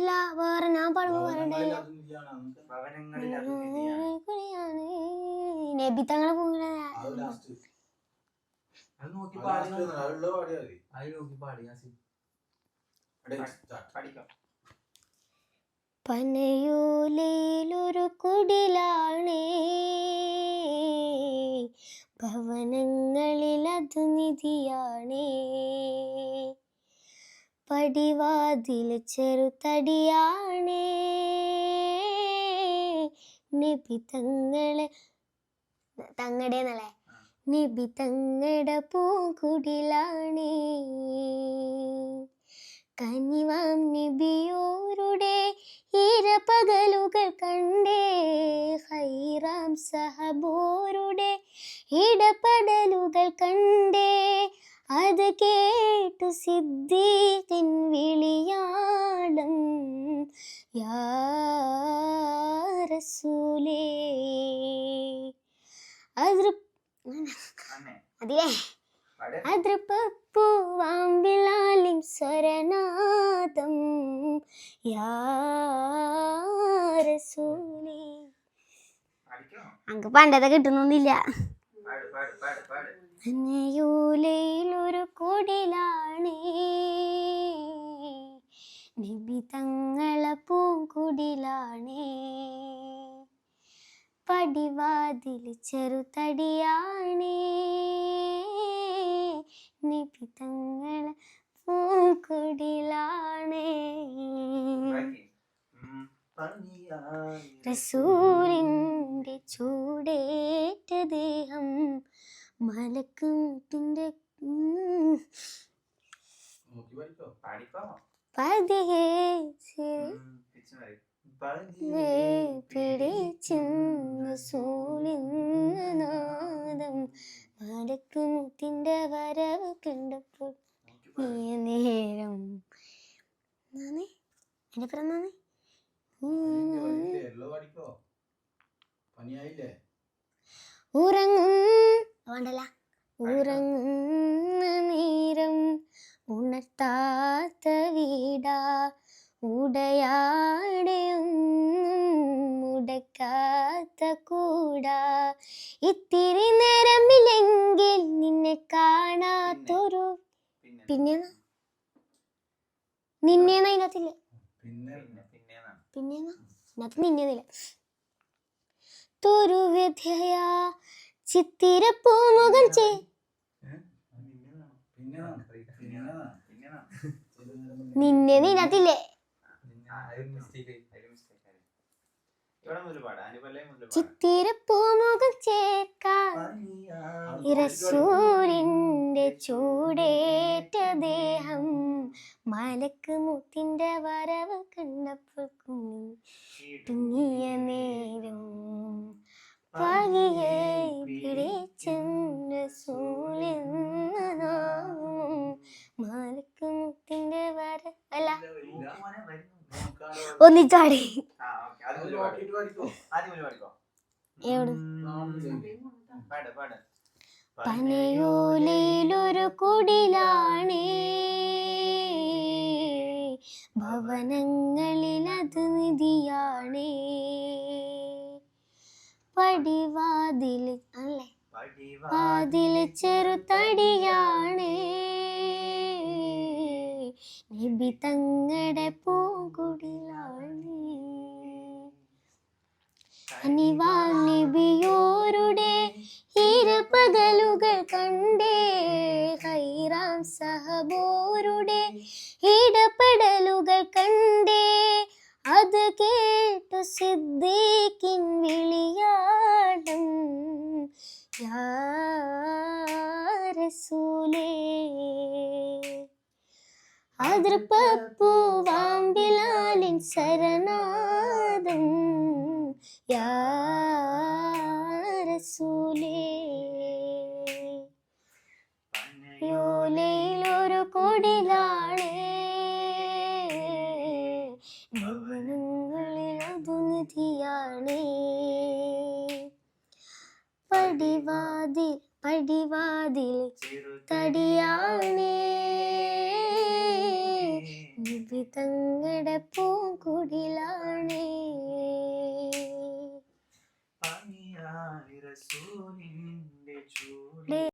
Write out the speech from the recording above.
ഇല്ല വേറെ ഞാൻ പാടുമ്പോ പറയണ്ടല്ലോ നബി തങ്ങളെ പനയൂലയിലൊരു കുടിലാണേ. ഭവനങ്ങളിലതു നിധിയാണേ. പടിവാതിൽ ചെറുതടിയാണേ. നബി തങ്ങളെ തങ്ങടെ എന്നല്ലേ? നബി തങ്ങടെ നിബിയോരുടെ കനിവാം നബിയോരുടെ ഇരപകലുകൾ കണ്ടേ. ഹൈറാം സഹബോരുടെ ഇടപെടലുകൾ കണ്ടേ. അത് കേട്ടു സിദ്ധീകൻ വിളിയാടം. യാസൂലേ അതിൽ അന്നെ അതിലേ. സ്വരനാദം. യാരസൂലേ പഠിക്കോ അങ്ക് പണ്ടത്തെ കിട്ടുന്നൊന്നുമില്ല. പാട് കുടിലാണേ. നബി തങ്ങളെ പൂങ്കുടിലാണേ പടിവാതിൽ ചെറുതടിയാണേ. നബി തങ്ങളെ പൂങ്കുടിലാണേ റസൂലിന്റെ ചൂടേറ്റ ദേഹം മലക്കൂട്ടിന്റെ പതിയെ പിടിച്ചിന്ന നാദം മലക്കൂട്ടിന്റെ വരവ് കണ്ടപ്പോൾ നേരം നാന്നേ. പഠിക്കോ? പനിയായില്ലേ ഉറങ്ങും വേണ്ടല്ല ഉറങ്ങുന്ന നേരം ഉണർത്താത്ത വീടാ. ഉടയാടെയൊന്നും മുടക്കാത്ത കൂടാ. ഇത്തിരി നേരമില്ലെങ്കിൽ നിന്നെ കാണാത്തൊരു പിന്നെ? നിന്നേന്ന് അതിനകത്തില്ലേ? പിന്നെ പിന്നെന്നാ? അതിനകത്ത് നിന്നേന്നില്ല തൊരു വ്യഥയാ. ചിത്തിരപ്പൂമുഖം ചേ നിന്നെ പാടാം. ചിത്തിരപ്പൂമുഖം ചേർക്കാൻ ഇറസൂരിന്റെ ചൂടേറ്റ ദേഹം മലക്ക് മുത്തിന്റെ വരവ് കണ്ടപ്പോൾ കുഞ്ഞി തുങ്ങിയ നേരം പാട്. പനയോലയിലൊരു കുടിലാണേ. ഭവനങ്ങളിൽ അത് നിധിയാണേ. പടിവാതിൽ അല്ലേ? വാതിൽ ചെറുതടിയാണേ. നബി തങ്ങടെ പൂങ്കുടിലാണേ അനിവാ നബിയോരുടെ ഇരപകലുകൾ കണ്ടേ. ഹൈറാം സഹബോരുടെ ഇടപെടലുകൾ കണ്ടേ. അത് കേട്ടു സിദ്ദീഖിൻ വിളിയാടം യാ റസൂലേ. അതിർപ്പൂവാമ്പിലാലിൻ ശരണാദം യാ റസൂലേ. ഒരു കൊടിലാണേ പടിവാതിൽ പടിവാതിൽ തടിയാണേ. പൂങ്കുടിലാണേ. പനിയായി